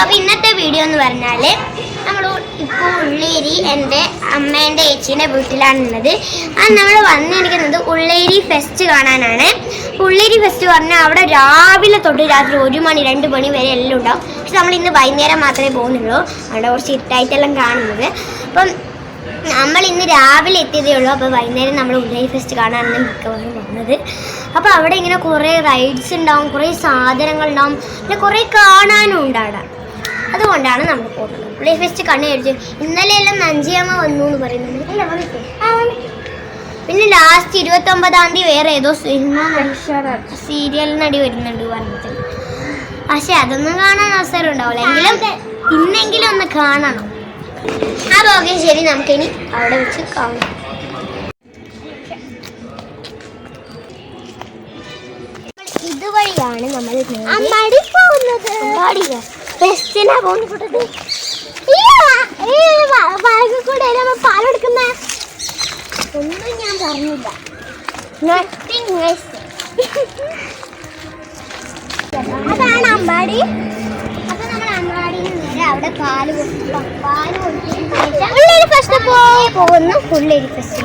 അപ്പോൾ ഇന്നത്തെ വീഡിയോ എന്ന് പറഞ്ഞാൽ നമ്മൾ ഇപ്പോൾ ഉള്ളേരി എന്റെ അമ്മേന്റെ ഏച്ചീന്റെ വീട്ടിലാണുള്ളത്. അത് നമ്മൾ വന്നിരിക്കുന്നത് ഉള്ളേരി ഫെസ്റ്റ് കാണാനാണ്. ഉള്ളേരി ഫെസ്റ്റ് പറഞ്ഞാൽ അവിടെ രാവിലെ തൊട്ട് രാത്രി ഒരു മണി രണ്ട് മണി വരെ എല്ലാം ഉണ്ടാവും. പക്ഷെ നമ്മൾ ഇന്ന് വൈകുന്നേരം മാത്രമേ പോകുന്നുള്ളൂ. അവിടെ കുറച്ച് ഇരുട്ടായിട്ടെല്ലാം കാണുന്നത്. അപ്പം നമ്മൾ ഇന്ന് രാവിലെ എത്തിയതേ ഉള്ളൂ. അപ്പോൾ വൈകുന്നേരം നമ്മൾ ഉദയ ഫെസ്റ്റ് കാണാനാണ് മിക്കവാറും വന്നത്. അപ്പോൾ അവിടെ ഇങ്ങനെ കുറേ റൈഡ്സ് ഉണ്ടാവും കുറേ സാധനങ്ങൾ ഉണ്ടാവും. പിന്നെ കുറേ കാണാനും ഉണ്ട് അവിടെ അതുകൊണ്ടാണ് നമ്മൾ പോകുന്നത്. ഉദയ ഫെസ്റ്റ് കണ്ണു കഴിച്ചു ഇന്നലെ എല്ലാം നഞ്ചിയമ്മ വന്നു എന്ന് പറയുന്നത്. പിന്നെ ലാസ്റ്റ് ഇരുപത്തി ഒമ്പതാം തീയതി വേറെ ഏതോ സിനിമ സീരിയൽ നടി വരുന്നുണ്ട് പറഞ്ഞിട്ട്. പക്ഷെ അതൊന്നും കാണാൻ അവസരം ഉണ്ടാവില്ല. എങ്കിലും ഇന്നെങ്കിലും ഒന്ന് കാണണം. അപ്പോൾ ഓക്കെ ശരി നമുക്കിനി അവിടെ വെച്ച് കാണാം. ഇതുവഴിയാണ് നമ്മൾ അമ്മാടി പോകുന്നത്. അമ്മാടിയാ ബസ്സിനാ പോകുന്നത് കൂടെ നമ്മൾ പാലെടുക്കുന്ന ഒന്നും ഞാൻ പറഞ്ഞില്ല. Else. അതാണ് അമ്പാടി അപ്പൊ നമ്മൾ അമ്പാടിയിൽ നേരെ അവിടെ പാൽ കൊടുക്കും പാൽ കൊടുക്കും ഉള്ളേരി ഫസ്റ്റ് പോകുന്നു. ഉള്ളേരി ഫസ്റ്റ്